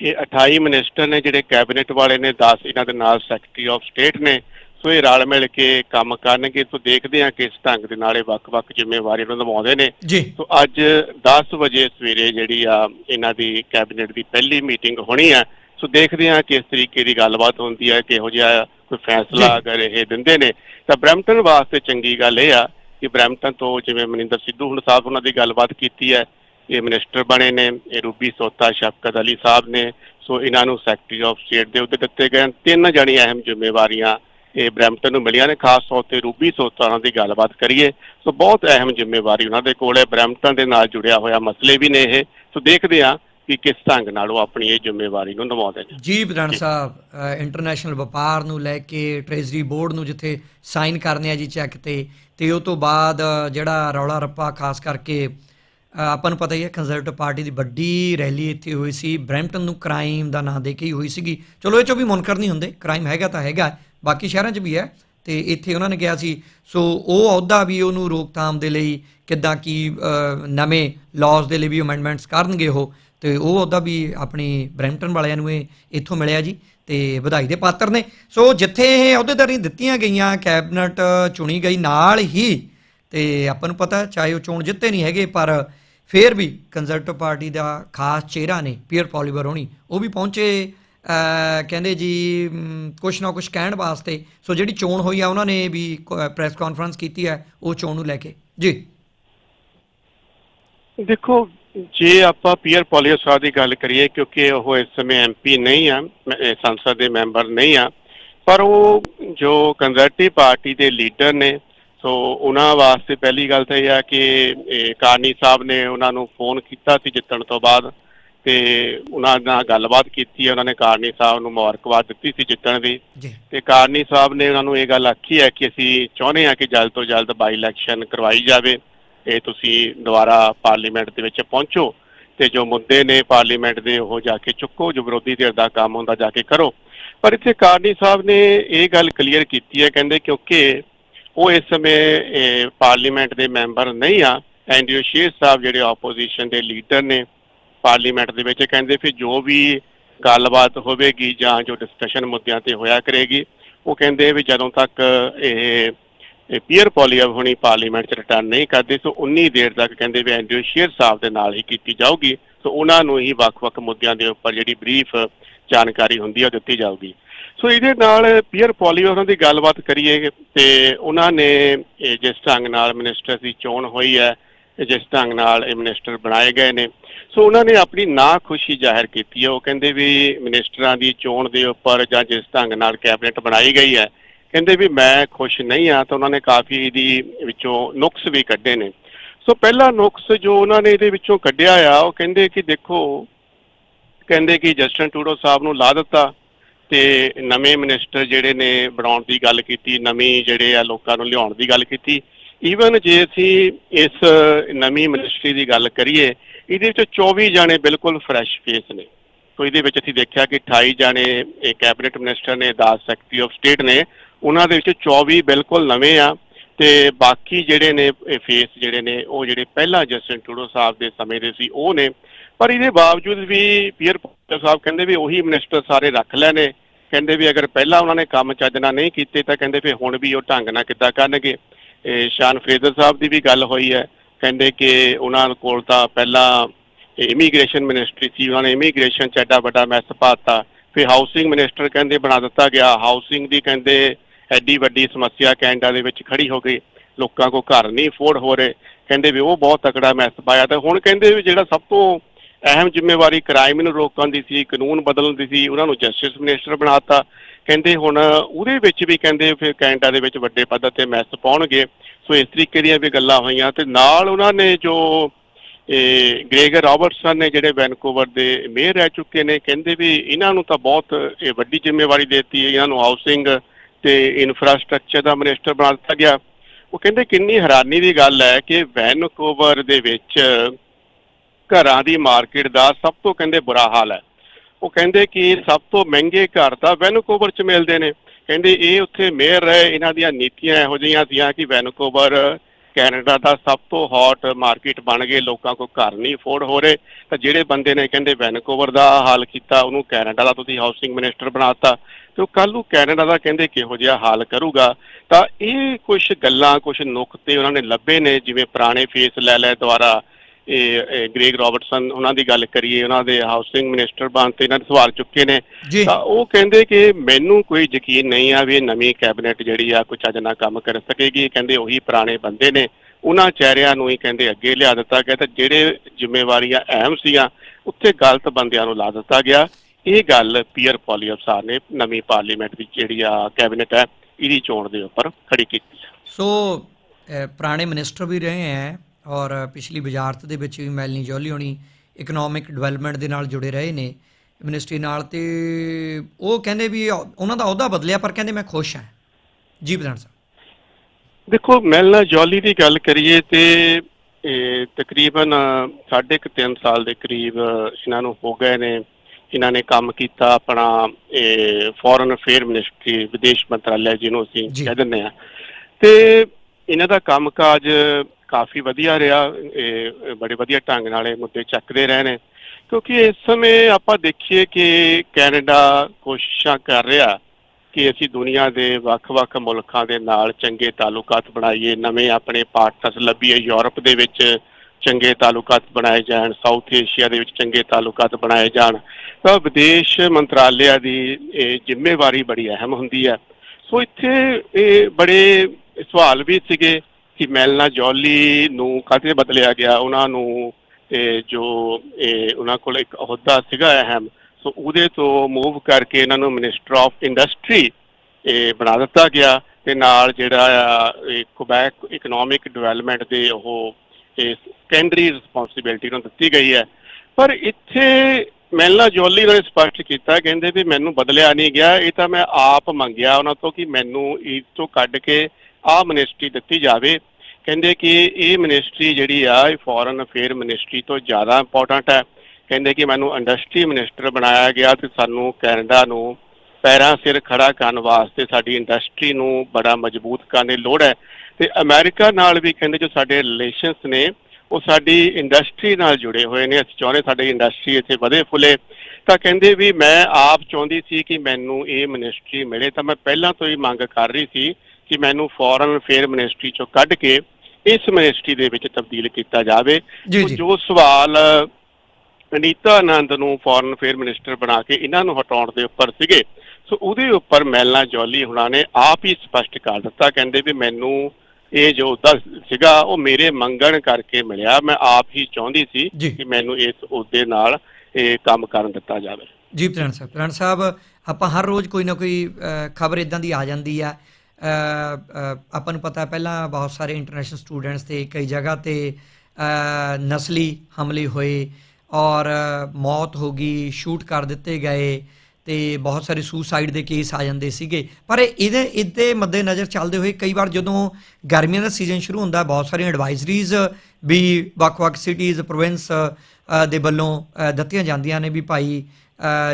ਇਹ 28 ਮਿਨਿਸਟਰ ਨੇ ਜਿਹੜੇ ਕੈਬਨਿਟ ਵਾਲੇ ਨੇ 10 ਇਹਨਾਂ ਦੇ ਨਾਲ ਸੈਕਟਰੀ ਆਫ ਸਟੇਟ ਨੇ ਸੋ ਇਹ ਰਲ ਮਿਲ ਕੇ ਕੰਮ ਕਰਨਗੇ। ਸੋ ਦੇਖਦੇ ਹਾਂ ਕਿਸ ਢੰਗ ਦੇ ਨਾਲ ਇਹ ਵੱਖ-ਵੱਖ ਜ਼ਿੰਮੇਵਾਰੀਆਂ ਨੂੰ ਨਿਭਾਉਂਦੇ ਨੇ। ਸੋ ਅੱਜ 10 ਵਜੇ ਸਵੇਰੇ ਜਿਹੜੀ ਆ ਇਹਨਾਂ ਦੀ ਕੈਬਨਿਟ ਦੀ ਪਹਿਲੀ ਮੀਟਿੰਗ ਹੋਣੀ ਹੈ ਸੋ ਦੇਖਦੇ ਹਾਂ ਕਿਸ ਤਰੀਕੇ ਦੀ ਗੱਲਬਾਤ ਹੁੰਦੀ ਹੈ ਕਿਹੋ ਜਿਹਾ ਕੋਈ ਫੈਸਲਾ। ਅਗਰ ਇਹ ਦਿੰਦੇ ਨੇ। ਤਾਂ ਬ੍ਰੈਂਪਟਨ ਵਾਸਤੇ ਚੰਗੀ ਗੱਲ ਇਹ ਆ ਕਿ ਬ੍ਰੈਂਪਟਨ ਤੋਂ ਜਿਵੇਂ ਮਨਿੰਦਰ ਸਿੱਧੂ ਹੁਣ ਸਾਹਿਬ ਉਹਨਾਂ ਦੀ ਗੱਲਬਾਤ ਕੀਤੀ ਹੈ ਇਹ ਮਿਨਿਸਟਰ ਬਣੇ ਨੇ ਇਹ ਰੂਬੀ ਸੋਤਾ ਸ਼ਫਕਤ ਅਲੀ ਸਾਹਿਬ ਨੇ ਸੋ ਇਹਨਾਂ ਨੂੰ ਸੈਕਟਰੀ ਆਫ ਸਟੇਟ ਦੇ ਉੱਤੇ ਦਿੱਤੇ ਗਏ। ਤਿੰਨ ਜਣੀ ਅਹਿਮ ਜ਼ਿੰਮੇਵਾਰੀਆਂ ਇਹ ਬ੍ਰੈਂਪਟਨ ਨੂੰ ਮਿਲੀਆਂ ਨੇ ਖਾਸ ਤੌਰ ਤੇ ਰੂਬੀ ਸੋਤਾ ਦੀ ਗੱਲਬਾਤ ਕਰੀਏ ਸੋ ਬਹੁਤ ਅਹਿਮ ਜ਼ਿੰਮੇਵਾਰੀ ਉਹਨਾਂ ਦੇ ਕੋਲ ਹੈ। ਬ੍ਰੈਂਪਟਨ ਦੇ ਨਾਲ ਜੁੜਿਆ ਹੋਇਆ ਮਸਲੇ ਵੀ ਨੇ ਇਹ। ਸੋ ਦੇਖਦੇ ਹਾਂ ਕਿ ਕਿਸ ਢੰਗ ਨਾਲ ਉਹ ਆਪਣੀ ਇਹ ਜ਼ਿੰਮੇਵਾਰੀ ਨੂੰ ਨਿਭਾਉਂਦੇ ਨੇ। ਜੀ ਪ੍ਰਧਾਨ ਸਾਹਿਬ ਇੰਟਰਨੈਸ਼ਨਲ ਵਪਾਰ ਨੂੰ ਲੈ ਕੇ ਟ੍ਰੇਜ਼ਰੀ ਬੋਰਡ ਨੂੰ ਜਿੱਥੇ ਸਾਈਨ ਕਰਨੇ ਆ ਜੀ ਚੈੱਕ ਤੇ ਤੇ ਉਹ ਤੋਂ ਬਾਅਦ ਜਿਹੜਾ ਰੌਲਾ ਰੱਪਾ ਖਾਸ ਕਰਕੇ ਆਪਾਂ ਨੂੰ ਪਤਾ ਹੀ ਹੈ ਕੰਜ਼ਰਵੇਟਿਵ ਪਾਰਟੀ ਦੀ ਵੱਡੀ ਰੈਲੀ ਇੱਥੇ ਹੋਈ ਸੀ, ਬ੍ਰੈਂਪਟਨ ਨੂੰ ਕ੍ਰਾਈਮ ਦਾ ਨਾਂ ਦੇ ਕੇ ਹੀ ਹੋਈ ਸੀਗੀ। ਚਲੋ ਇਹ ਚੋਂ ਵੀ ਮੁਨਕਰ ਨਹੀਂ ਹੁੰਦੇ ਕ੍ਰਾਈਮ ਹੈਗਾ ਤਾਂ ਹੈਗਾ, ਬਾਕੀ ਸ਼ਹਿਰਾਂ 'ਚ ਵੀ ਹੈ, ਤੇ ਇੱਥੇ ਉਹਨਾਂ ਨੇ ਕਿਹਾ ਸੀ, ਸੋ ਉਹ ਅਹੁਦਾ ਵੀ ਉਹਨੂੰ ਰੋਕਥਾਮ ਦੇ ਲਈ ਕਿੱਦਾਂ ਕੀ ਨਵੇਂ ਲਾਜ਼ ਦੇ ਲਈ ਵੀ ਅਮੈਂਡਮੈਂਟਸ ਕਰਨਗੇ ਉਹ। ਤੇ ਉਹ ਅਹੁਦਾ ਵੀ ਆਪਣੀ ਬ੍ਰੈਂਟਨ ਵਾਲਿਆਂ ਨੂੰ ਇਹ ਇੱਥੋਂ ਮਿਲਿਆ ਜੀ, ਤੇ ਵਧਾਈ ਦੇ ਪਾਤਰ ਨੇ। ਸੋ ਜਿੱਥੇ ਇਹ ਅਹੁਦੇਦਾਰੀ ਦਿੱਤੀਆਂ ਗਈਆਂ ਕੈਬਨਟ ਚੁਣੀ ਗਈ ਨਾਲ ਹੀ, ਤੇ ਆਪਾਂ ਨੂੰ ਪਤਾ ਚਾਹੇ ਉਹ ਚੋਣ ਜਿੱਤੇ ਨਹੀਂ ਹੈਗੇ, ਪਰ ਫੇਰ ਵੀ ਕੰਜ਼ਰਵੇਟਿਵ ਪਾਰਟੀ ਦਾ ਖਾਸ ਚਿਹਰਾ ਨੇ ਪੀਅਰ ਪੋਲੀਵਰ ਹੋਣੀ ਉਹ ਵੀ ਪਹੁੰਚੇ ਕਹਿੰਦੇ ਜੀ ਕੁਛ ਨਾ ਕੁਛ ਕਹਿਣ ਵਾਸਤੇ। ਸੋ ਜਿਹੜੀ ਚੋਣ ਹੋਈ ਆ, ਉਹਨਾਂ ਨੇ ਵੀ ਪ੍ਰੈਸ ਕਾਨਫਰੰਸ ਕੀਤੀ ਹੈ, ਉਹ ਚੋਣ ਨੂੰ ਲੈ ਕੇ। ਜੀ। ਦੇਖੋ, ਜੇ ਆਪਾਂ ਪੀਅਰ ਪੋਲੀਓ ਸਾਹਿਬ ਦੀ ਗੱਲ ਕਰੀਏ, ਕਿਉਂਕਿ ਉਹ ਇਸ ਸਮੇਂ ਐਮਪੀ ਨਹੀਂ ਆ ਸੰਸਦ ਦੇ ਮੈਂਬਰ ਨਹੀਂ ਆ, ਪਰ ਉਹ ਜੋ ਕੰਜ਼ਰਵੇਟਿਵ ਪਾਰਟੀ ਦੇ ਲੀਡਰ ਨੇ ਸੋ ਉਹਨਾਂ ਵਾਸਤੇ ਪਹਿਲੀ ਗੱਲ ਤਾਂ ਇਹ ਆ ਕਿ ਕਾਰਨੀ ਸਾਹਿਬ ਨੇ ਉਹਨਾਂ ਨੂੰ ਫੋਨ ਕੀਤਾ ਸੀ ਜਿੱਤਣ ਤੋਂ ਬਾਅਦ ਤੇ ਉਹਨਾਂ ਨਾਲ ਗੱਲਬਾਤ ਕੀਤੀ ਹੈ ਉਹਨਾਂ ਨੇ ਕਾਰਨੀ ਸਾਹਿਬ ਨੂੰ ਮੁਬਾਰਕਬਾਦ ਦਿੱਤੀ ਸੀ ਜਿੱਤਣ ਦੀ। ਤੇ ਕਾਰਨੀ ਸਾਹਿਬ ਨੇ ਉਹਨਾਂ ਨੂੰ ਇਹ ਗੱਲ ਆਖੀ ਹੈ ਕਿ ਅਸੀਂ ਚਾਹੁੰਦੇ ਹਾਂ ਕਿ ਜਲਦ ਤੋਂ ਜਲਦ ਬਾਈ ਇਲੈਕਸ਼ਨ ਕਰਵਾਈ ਜਾਵੇ। ਇਹ ਤੁਸੀਂ ਦੁਬਾਰਾ ਪਾਰਲੀਮੈਂਟ ਦੇ ਵਿੱਚ ਪਹੁੰਚੋ ਤੇ ਜੋ ਮੁੱਦੇ ਨੇ ਪਾਰਲੀਮੈਂਟ ਦੇ ਉਹ ਜਾ ਕੇ ਚੁੱਕੋ ਜੋ ਵਿਰੋਧੀ ਧਿਰ ਦਾ ਕੰਮ ਹੁੰਦਾ ਜਾ ਕੇ ਕਰੋ। ਪਰ ਇੱਥੇ ਕਾਰਨੀ ਸਾਹਿਬ ਨੇ ਇਹ ਗੱਲ ਕਲੀਅਰ ਕੀਤੀ ਹੈ ਕਹਿੰਦੇ ਕਿਉਂਕਿ ਉਹ ਇਸ ਸਮੇਂ ਇਹ, ਪਾਰਲੀਮੈਂਟ ਦੇ ਮੈਂਬਰ ਨਹੀਂ ਆ। ਐਂਡਰਿਊ ਸ਼ੇਰ ਸਾਹਿਬ ਜਿਹੜੇ ਆਪੋਜੀਸ਼ਨ ਦੇ ਲੀਡਰ ਨੇ ਪਾਰਲੀਮੈਂਟ ਦੇ ਵਿੱਚ ਕਹਿੰਦੇ ਫਿਰ ਜੋ ਵੀ ਗੱਲਬਾਤ ਹੋਵੇਗੀ ਜਾਂ ਜੋ ਡਿਸਕਸ਼ਨ ਮੁੱਦਿਆਂ ਤੇ ਹੋਇਆ ਕਰੇਗੀ ਉਹ ਕਹਿੰਦੇ ਵੀ ਜਦੋਂ ਤੱਕ ਇਹ ਪੀਅਰ ਪੋਲੀਅਮ ਹੋਣੀ ਪਾਰਲੀਮੈਂਟ 'ਚ ਰਿਟਰਨ ਨਹੀਂ ਕਰਦੇ ਸੋ ਉਨੀ ਦੇਰ ਤੱਕ ਕਹਿੰਦੇ ਵੀ ਐਂਡਰਿਊ ਸ਼ੇਰ ਸਾਹਿਬ ਦੇ ਨਾਲ ਹੀ ਕੀਤੀ ਜਾਊਗੀ ਸੋ ਉਹਨਾਂ ਨੂੰ ਹੀ ਵੱਖ-ਵੱਖ ਮੁੱਦਿਆਂ ਦੇ ਉੱਪਰ ਜਿਹੜੀ ਬਰੀਫ ਜਾਣਕਾਰੀ ਹੁੰਦੀ ਹੈ ਉਹ ਦਿੱਤੀ ਜਾਊਗੀ। ਸੋ ਇਹਦੇ ਨਾਲ ਪੀਅਰ ਪੋਲੀਓ ਉਹਨਾਂ ਦੀ ਗੱਲਬਾਤ ਕਰੀਏ ਤੇ ਉਹਨਾਂ ਨੇ, ਇਹ ਜਿਸ ਢੰਗ ਨਾਲ ਮਿਨਿਸਟਰ ਦੀ ਚੋਣ ਹੋਈ ਹੈ ਜਿਸ ਢੰਗ ਨਾਲ ਇਹ ਮਿਨਿਸਟਰ ਬਣਾਏ ਗਏ ਨੇ। ਸੋ ਉਹਨਾਂ ਨੇ ਆਪਣੀ ਨਾ ਖੁਸ਼ੀ ਜ਼ਾਹਿਰ ਕੀਤੀ ਹੈ। ਉਹ ਕਹਿੰਦੇ ਵੀ ਮਿਨਿਸਟਰਾਂ ਦੀ ਚੋਣ ਦੇ ਉੱਪਰ ਜਾਂ ਜਿਸ ਢੰਗ ਨਾਲ ਕੈਬਨਿਟ ਬਣਾਈ ਗਈ ਹੈ, ਕਹਿੰਦੇ ਵੀ ਮੈਂ ਖੁਸ਼ ਨਹੀਂ ਆ ਤਾਂ ਉਹਨਾਂ ਨੇ ਕਾਫੀ ਇਹਦੀ ਵਿੱਚੋਂ ਨੁਕਸ ਵੀ ਕੱਢੇ ਨੇ। ਸੋ ਪਹਿਲਾ ਨੁਕਸ ਜੋ ਉਹਨਾਂ ਨੇ ਇਹਦੇ ਵਿੱਚੋਂ ਕੱਢਿਆ ਆ, ਉਹ ਕਹਿੰਦੇ ਕਿ ਦੇਖੋ, ਕਹਿੰਦੇ ਕਿ ਜਸਟਨ ਟੂਡੋ ਸਾਹਿਬ ਨੂੰ ਲਾ ਦਿੱਤਾ। ਤੇ ਨਵੇਂ ਮਿਨਿਸਟਰ ਜਿਹੜੇ ਨੇ ਬਣਾਉਣ ਦੀ ਗੱਲ ਕੀਤੀ, ਨਵੀਂ ਜਿਹੜੇ ਆ ਲੋਕਾਂ ਨੂੰ ਲਿਆਉਣ ਦੀ ਗੱਲ ਕੀਤੀ। ਈਵਨ ਜੇ ਅਸੀਂ ਇਸ ਨਵੀਂ ਮਿਨਿਸਟਰੀ ਦੀ ਗੱਲ ਕਰੀਏ, ਇਹਦੇ ਵਿੱਚ 24 ਜਾਣੇ ਬਿਲਕੁਲ ਫਰੈਸ਼ ਫੇਸ ਨੇ। ਸੋ ਇਹਦੇ ਵਿੱਚ ਅਸੀਂ ਦੇਖਿਆ ਕਿ 28 ਜਾਣੇ ਇਹ ਕੈਬਨਿਟ ਮਿਨਿਸਟਰ ਨੇ 10 ਸੈਕਟਰੀ ਆਫ ਸਟੇਟ ਨੇ, ਉਹਨਾਂ ਦੇ ਵਿੱਚ 24 ਬਿਲਕੁਲ ਨਵੇਂ ਆ। ਤੇ ਬਾਕੀ ਜਿਹੜੇ ਨੇ ਫੇਸ ਜਿਹੜੇ ਨੇ, ਉਹ ਜਿਹੜੇ ਪਹਿਲਾਂ ਜਸਟਨ ਟੂਡੋ ਸਾਹਿਬ ਦੇ ਸਮੇਂ ਦੇ ਸੀ, ਉਹ ਨੇ। ਪਰ ਇਹਦੇ ਬਾਵਜੂਦ ਵੀ ਪੀਅਰ ਪੋਟਰ ਸਾਹਿਬ ਕਹਿੰਦੇ ਵੀ ਉਹੀ ਮਿਨਿਸਟਰ ਸਾਰੇ ਰੱਖ ਲੈਣੇ। ਕਹਿੰਦੇ ਵੀ ਅਗਰ ਪਹਿਲਾਂ ਉਹਨਾਂ ਨੇ ਕੰਮ ਚੱਜ ਨਾਲ ਨਹੀਂ ਕੀਤੇ ਤਾਂ ਕਹਿੰਦੇ ਫਿਰ ਹੁਣ ਵੀ ਉਹ ਢੰਗ ਨਾਲ ਕਿੱਦਾਂ ਕਰਨਗੇ। ਸ਼ਾਨ ਫਰੇਜ਼ਰ ਸਾਹਿਬ ਦੀ ਵੀ ਗੱਲ ਹੋਈ ਹੈ। ਕਹਿੰਦੇ ਕਿ ਉਹਨਾਂ ਕੋਲ ਤਾਂ ਪਹਿਲਾਂ ਇਮੀਗ੍ਰੇਸ਼ਨ ਮਿਨਿਸਟਰੀ ਸੀ, ਉਹਨਾਂ ਨੇ ਇਮੀਗ੍ਰੇਸ਼ਨ ਚ ਐਡਾ ਵੱਡਾ ਮੈਸ ਪਾਤਾ। ਫਿਰ ਹਾਊਸਿੰਗ ਮਿਨਿਸਟਰ ਕਹਿੰਦੇ ਬਣਾ ਦਿੱਤਾ ਗਿਆ। ਹਾਊਸਿੰਗ ਦੀ ਕਹਿੰਦੇ ਐਡੀ ਵੱਡੀ ਸਮੱਸਿਆ ਕੈਨੇਡਾ ਦੇ ਵਿੱਚ ਖੜੀ ਹੋ ਗਈ। ਲੋਕਾਂ ਕੋ ਘਰ ਨਹੀਂ ਅਫੋਰਡ ਹੋ ਰਹੇ। ਕਹਿੰਦੇ ਵੀ ਉਹ ਬਹੁਤ ਤਕੜਾ ਮੈਸ ਪਾਇਆ। ਤੇ ਹੁਣ ਕਹਿੰਦੇ ਵੀ ਜਿਹੜਾ ਸਭ ਤੋਂ ਅਹਿਮ ਜ਼ਿੰਮੇਵਾਰੀ ਕ੍ਰਾਈਮ ਨੂੰ ਰੋਕਣ ਦੀ ਸੀ, ਕਾਨੂੰਨ ਬਦਲਣ ਦੀ ਸੀ, ਉਹਨਾਂ ਨੂੰ ਜਸਟਿਸ ਮਿਨਿਸਟਰ ਬਣਾਤਾ ਕਹਿੰਦੇ ਹੁਣ ਉਹਦੇ ਵਿੱਚ ਵੀ ਕਹਿੰਦੇ ਫਿਰ ਕੈਨੇਡਾ ਦੇ ਵਿੱਚ ਵੱਡੇ ਪੱਧਰ ਤੇ ਮੈਸ ਪਾਉਣਗੇ। ਸੋ ਇਸ ਤਰੀਕੇ ਦੀਆਂ ਵੀ ਗੱਲਾਂ ਹੋਈਆਂ ਤੇ ਨਾਲ ਉਹਨਾਂ ਨੇ ਜੋ, ਇਹ, ਗ੍ਰੇਗਰ ਰਾਬਰਟਸਨ ਨੇ ਜਿਹੜੇ ਵੈਨਕੂਵਰ ਦੇ ਮੇਅਰ ਰਹਿ ਚੁੱਕੇ ਨੇ, ਕਹਿੰਦੇ ਵੀ ਇਹਨਾਂ ਨੂੰ ਤਾਂ ਬਹੁਤ ਇਹ ਵੱਡੀ ਜ਼ਿੰਮੇਵਾਰੀ ਦਿੱਤੀ ਹੈ। ਇਹਨਾਂ ਨੂੰ ਹਾਊਸਿੰਗ ਤੇ ਇਨਫਰਾਸਟ੍ਰਕਚਰ ਦਾ ਮਿਨਿਸਟਰ ਬਣਾ ਦਿੱਤਾ ਗਿਆ। ਉਹ ਕਹਿੰਦੇ ਕਿੰਨੀ ਹੈਰਾਨੀ ਦੀ ਗੱਲ ਹੈ ਕਿ ਵੈਨਕੂਵਰ ਦੇ ਵਿੱਚ ਘਰਾਂ ਦੀ ਮਾਰਕੀਟ ਦਾ ਸਭ ਤੋਂ ਕਹਿੰਦੇ ਬੁਰਾ ਹਾਲ ਹੈ। ਉਹ ਕਹਿੰਦੇ ਕਿ ਸਭ ਤੋਂ ਮਹਿੰਗੇ ਘਰ ਤਾਂ ਵੈਨਕੂਵਰ 'ਚ ਮਿਲਦੇ ਨੇ। ਕਹਿੰਦੇ ਇਹ ਉੱਥੇ ਮੇਅਰ ਰਹੇ, ਇਹਨਾਂ ਦੀਆਂ ਨੀਤੀਆਂ ਇਹੋ ਜਿਹੀਆਂ ਸੀਆਂ ਕਿ ਵੈਨਕੂਵਰ ਕੈਨੇਡਾ ਦਾ ਸਭ ਤੋਂ ਹੌਟ ਮਾਰਕੀਟ ਬਣ ਗਏ, ਲੋਕਾਂ ਕੋ ਘਰ ਨਹੀਂ ਅਫੋਰਡ ਹੋ ਰਹੇ। ਤਾਂ ਜਿਹੜੇ ਬੰਦੇ ਨੇ ਕਹਿੰਦੇ ਵੈਨਕੂਵਰ ਦਾ ਹਾਲ ਕੀਤਾ, ਉਹਨੂੰ ਕੈਨੇਡਾ ਦਾ ਤੁਸੀਂ ਹਾਊਸਿੰਗ ਮਿਨਿਸਟਰ ਬਣਾਤਾ ਤੇ ਉਹ ਕੱਲ ਨੂੰ ਕੈਨੇਡਾ ਦਾ ਕਹਿੰਦੇ ਕਿਹੋ ਜਿਹਾ ਹਾਲ ਕਰੂਗਾ। ਤਾਂ ਇਹ ਕੁਝ ਗੱਲਾਂ ਕੁਝ ਨੁਕਤੇ ਉਹਨਾਂ ਨੇ ਲੱਭੇ ਨੇ, ਜਿਵੇਂ ਪੁਰਾਣੇ ਫੇਸ ਲੈ ਲੈ ਦੁਆਰਾ ਇਹ ਗ੍ਰੇਗ ਰਾਬਰਟਸਨ ਉਹਨਾਂ ਦੀ ਗੱਲ ਕਰੀਏ ਉਹਨਾਂ ਦੇ ਹਾਊਸਿੰਗ ਮਿਨਿਸਟਰ ਬਣ ਤੇ ਇਹਨਾਂ ਦੇ ਸਵਾਲ ਚੁੱਕੇ ਨੇ। ਤਾਂ ਉਹ ਕਹਿੰਦੇ ਕਿ ਮੈਨੂੰ ਕੋਈ ਯਕੀਨ ਨਹੀਂ ਆ ਵੀ ਇਹ ਨਵੀਂ ਕੈਬਨਿਟ ਜਿਹੜੀ ਆ ਕੋਈ ਚੱਜ ਨਾਲ ਕੰਮ ਕਰ ਸਕੇਗੀ। ਕਹਿੰਦੇ ਉਹੀ ਪੁਰਾਣੇ ਬੰਦੇ ਨੇ। ਉਹਨਾਂ ਚਿਹਰਿਆਂ ਨੂੰ ਹੀ ਕਹਿੰਦੇ ਅੱਗੇ ਲਿਆ ਦਿੱਤਾ ਗਿਆ ਤੇ ਜਿਹੜੇ ਜ਼ਿੰਮੇਵਾਰੀਆਂ ਅਹਿਮ ਸੀਆਂ ਉੱਥੇ ਗਲਤ ਬੰਦਿਆਂ ਨੂੰ ਲਾ ਦਿੱਤਾ ਗਿਆ। ਇਹ ਗੱਲ ਪੀਅਰ ਪੋਲੀਅਪ ਸਾਹਿਬ ਨੇ ਨਵੀਂ ਪਾਰਲੀਮੈਂਟ ਦੀ ਜਿਹੜੀ ਆ ਕੈਬਨਿਟ ਹੈ ਇਹਦੀ ਚੋਣ ਦੇ ਉੱਪਰ ਖੜੀ ਕੀਤੀ ਸੋ ਪੁਰਾਣੇ ਮਿਨਿਸਟਰ ਵੀ ਰਹੇ ਹੈ। ਔਰ ਪਿਛਲੀ ਵਜ਼ਾਰਤ ਦੇ ਵਿੱਚ ਵੀ ਮੈਲਨੀ ਜੋਲੀ ਹੋਣੀ ਇਕਨੋਮਿਕ ਡਿਵੈਲਪਮੈਂਟ ਦੇ ਨਾਲ ਜੁੜੇ ਰਹੇ ਨੇ। ਮਿਨਿਸਟਰੀ ਨਾਲ ਤੇ ਉਹ ਕਹਿੰਦੇ ਵੀ ਉਹ- ਉਹਨਾਂ ਦਾ ਅਹੁਦਾ ਬਦਲਿਆ ਪਰ ਕਹਿੰਦੇ ਮੈਂ ਖੁਸ਼ ਹਾਂ। ਜੀ ਪ੍ਰਧਾਨ ਸਾਹਿਬ। ਦੇਖੋ ਮੈਲਨਾ ਜੌਲੀ ਦੀ ਗੱਲ ਕਰੀਏ ਤੇ ਇਹ ਤਕਰੀਬਨ ਸਾਢੇ ਕੁ ਤਿੰਨ ਸਾਲ ਦੇ ਕਰੀਬ ਇਹਨਾਂ ਨੂੰ ਹੋ ਗਏ ਨੇ। ਇਹਨਾਂ ਨੇ ਕੰਮ ਕੀਤਾ ਆਪਣਾ ਇਹ ਫੋਰਨ ਅਫੇਅਰ ਮਿਨਿਸਟਰੀ ਵਿਦੇਸ਼ ਮੰਤਰਾਲਾ ਜਿਹਨੂੰ ਅਸੀਂ। ਕਹਿ ਦਿੰਦੇ ਆ ਤੇ ਇਹਨਾਂ ਦਾ ਕੰਮਕਾਜ ਕਾਫੀ ਵਧੀਆ ਰਿਹਾ, ਇਹ ਬੜੇ ਵਧੀਆ ਢੰਗ ਨਾਲ ਇਹ ਮੁੱਦੇ ਚੱਕਦੇ ਰਹੇ ਨੇ। ਕਿਉਂਕਿ ਇਸ ਸਮੇਂ ਆਪਾਂ ਦੇਖੀਏ ਕਿ ਕੈਨੇਡਾ ਕੋਸ਼ਿਸ਼ਾਂ ਕਰ ਰਿਹਾ ਕਿ ਅਸੀਂ ਦੁਨੀਆ ਦੇ ਵੱਖ-ਵੱਖ ਮੁਲਕਾਂ ਦੇ ਨਾਲ ਚੰਗੇ ਤਾਲੁਕਾਤ ਬਣਾਈਏ, ਨਵੇਂ ਆਪਣੇ ਪਾਰਟਨਰਸ ਲੱਭੀਏ, ਯੂਰਪ ਦੇ ਵਿੱਚ ਚੰਗੇ ਤਾਲੁਕਾਤ ਬਣਾਏ ਜਾਣ, ਸਾਊਥ ਏਸ਼ੀਆ ਦੇ ਵਿੱਚ ਚੰਗੇ ਤਾਲੁਕਾਤ ਬਣਾਏ ਜਾਣ। ਤਾਂ ਵਿਦੇਸ਼ ਮੰਤਰਾਲਿਆ ਦੀ ਇਹ ਜ਼ਿੰਮੇਵਾਰੀ ਬੜੀ ਅਹਿਮ ਹੁੰਦੀ ਹੈ। ਸੋ ਇੱਥੇ ਇਹ ਬੜੇ ਸਵਾਲ ਵੀ ਸੀਗੇ ਕਿ ਮੈਲਨਾ ਜੌਲੀ ਨੂੰ ਕਾਹਤੇ ਬਦਲਿਆ ਗਿਆ? ਉਹਨਾਂ ਨੂੰ ਇਹ ਜੋ ਇਹ ਉਹਨਾਂ ਕੋਲ ਇੱਕ ਅਹੁਦਾ ਸੀਗਾ ਅਹਿਮ, ਸੋ ਉਹਦੇ ਤੋਂ ਮੂਵ ਕਰਕੇ ਇਹਨਾਂ ਨੂੰ ਮਿਨਿਸਟਰ ਆਫ ਇੰਡਸਟਰੀ ਇਹ ਬਣਾ ਦਿੱਤਾ ਗਿਆ ਤੇ ਨਾਲ ਜਿਹੜਾ ਆ ਕੁਬੈਕ ਇਕਨੋਮਿਕ ਡਿਵੈਲਪਮੈਂਟ ਦੇ ਉਹ, ਇਹ ਸੈਕੰਡਰੀ ਰਿਸਪੌਂਸਿਬਿਲਟੀ ਨੂੰ ਦਿੱਤੀ ਗਈ ਹੈ। ਪਰ ਇੱਥੇ ਮੈਲਨਾ ਜੋਲੀ ਨੇ ਸਪਸ਼ਟ ਕੀਤਾ, ਕਹਿੰਦੇ ਵੀ ਮੈਨੂੰ ਬਦਲਿਆ ਨਹੀਂ ਗਿਆ, ਇਹ ਤਾਂ ਮੈਂ ਆਪ ਮੰਗਿਆ ਉਹਨਾਂ ਤੋਂ ਕਿ ਮੈਨੂੰ ਇਸ ਤੋਂ ਕੱਢ ਕੇ ਆਹ ਮਿਨਿਸਟਰੀ ਦਿੱਤੀ ਜਾਵੇ, ਕਹਿੰਦੇ ਕਿ ਇਹ ਮਿਨਿਸਟਰੀ ਜਿਹੜੀ ਆ, ਇਹ ਫੋਰਨ ਅਫੇਅਰ ਮਿਨਿਸਟਰੀ ਤੋਂ ਜ਼ਿਆਦਾ ਇੰਪੋਰਟੈਂਟ ਹੈ। ਕਹਿੰਦੇ ਕਿ ਮੈਨੂੰ ਇੰਡਸਟਰੀ ਮਿਨਿਸਟਰ ਬਣਾਇਆ ਗਿਆ ਤੇ ਸਾਨੂੰ ਕੈਨੇਡਾ ਨੂੰ ਪੈਰਾਂ ਸਿਰ ਖੜਾ ਕਰਨ ਵਾਸਤੇ ਸਾਡੀ ਇੰਡਸਟਰੀ ਨੂੰ ਬੜਾ ਮਜ਼ਬੂਤ ਕਰਨ ਦੀ ਲੋੜ ਹੈ। ਤੇ ਅਮਰੀਕਾ ਨਾਲ ਵੀ ਕਹਿੰਦੇ ਜੋ ਸਾਡੇ ਰਿਲੇਸ਼ਨਸ ਨੇ, ਉਹ ਸਾਡੀ ਇੰਡਸਟਰੀ ਨਾਲ ਜੁੜੇ ਹੋਏ ਨੇ। ਅਸੀਂ ਚਾਹੁੰਦੇ ਸਾਡੀ ਇੰਡਸਟਰੀ ਇੱਥੇ ਵਧੇ ਫੁੱਲੇ। ਤਾਂ ਕਹਿੰਦੇ ਵੀ ਮੈਂ ਆਪ ਚਾਹੁੰਦੀ ਸੀ ਕਿ ਮੈਨੂੰ ਇਹ ਮਿਨਿਸਟਰੀ ਮਿਲੇ। ਤਾਂ ਮੈਂ ਪਹਿਲਾਂ ਤੋਂ ਹੀ ਮੰਗ ਕਰ ਰਹੀ ਸੀ ਕਿ ਮੈਨੂੰ ਫੋਰਨ ਅਫੇਅਰ ਮਿਨਿਸਟਰੀ ਚੋਂ ਕੱਢ ਕੇ ਇਸ ਮਿਨਿਸਟਰੀ ਦੇ ਵਿੱਚ ਤਬਦੀਲ ਕੀਤਾ ਜਾਵੇ। ਜੀ ਸਵਾਲ ਅਨੀਤਾ ਆਨੰਦ ਨੂੰ ਫੋਰਨ ਅਫੇਅਰ ਮਿਨਿਸਟਰ ਬਣਾ ਕੇ ਇਹਨਾਂ ਨੂੰ ਹਟਾਉਣ ਦੇ ਉੱਪਰ ਸੀਗੇ ਸੋ ਉਹਦੇ ਉੱਪਰ ਮੈਲਨਾ ਜੌਲੀ ਹੁਣਾਂ ਨੇ ਆਪ ਹੀ ਸਪਸ਼ਟ ਕਰ ਦਿੱਤਾ ਕਹਿੰਦੇ ਵੀ ਮੈਨੂੰ ਇਹ ਜੋ ਅਹੁਦਾ ਸੀਗਾ ਉਹ ਮੇਰੇ ਮੰਗਣ ਕਰਕੇ ਮਿਲਿਆ। ਮੈਂ ਆਪ ਹੀ ਚਾਹੁੰਦੀ ਸੀ। ਕਿ ਮੈਨੂੰ ਇਸ ਅਹੁਦੇ ਨਾਲ ਇਹ ਕੰਮ ਕਰਨ ਦਿੱਤਾ ਜਾਵੇ। ਜੀ ਪ੍ਰਣ ਸਾਹਿਬ ਪ੍ਰਣ ਸਾਹਿਬ ਆਪਾਂ ਹਰ ਰੋਜ਼ ਕੋਈ ਨਾ ਕੋਈ ਖਬਰ ਇਦਾਂ ਦੀ ਆ ਜਾਂਦੀ ਆ ਆਪਾਂ ਨੂੰ ਪਤਾ ਪਹਿਲਾਂ ਬਹੁਤ ਸਾਰੇ ਇੰਟਰਨੈਸ਼ਨਲ ਸਟੂਡੈਂਟਸ ਤੇ ਕਈ ਜਗ੍ਹਾ ਤੇ ਨਸਲੀ ਹਮਲੇ ਹੋਏ ਔਰ ਮੌਤ ਹੋ ਗਈ ਸ਼ੂਟ ਕਰ ਦਿੱਤੇ ਗਏ ਤੇ ਬਹੁਤ ਸਾਰੇ ਸੁਸਾਈਡ ਦੇ ਕੇਸ ਆ ਜਾਂਦੇ ਸੀਗੇ। ਪਰ ਇਹਦੇ ਇਹਦੇ ਮੱਦੇ ਨਜ਼ਰ ਚੱਲਦੇ ਹੋਏ ਕਈ ਵਾਰ ਜਦੋਂ ਗਰਮੀਆਂ ਦਾ ਸੀਜ਼ਨ ਸ਼ੁਰੂ ਹੁੰਦਾ, ਬਹੁਤ ਸਾਰੀਆਂ ਐਡਵਾਈਜ਼ਰੀਜ਼ ਵੀ ਵੱਖ-ਵੱਖ ਸਿਟੀਜ਼ ਪ੍ਰੋਵਿੰਸ ਦੇ ਵੱਲੋਂ ਦਿੱਤੀਆਂ ਜਾਂਦੀਆਂ ਨੇ ਵੀ ਭਾਈ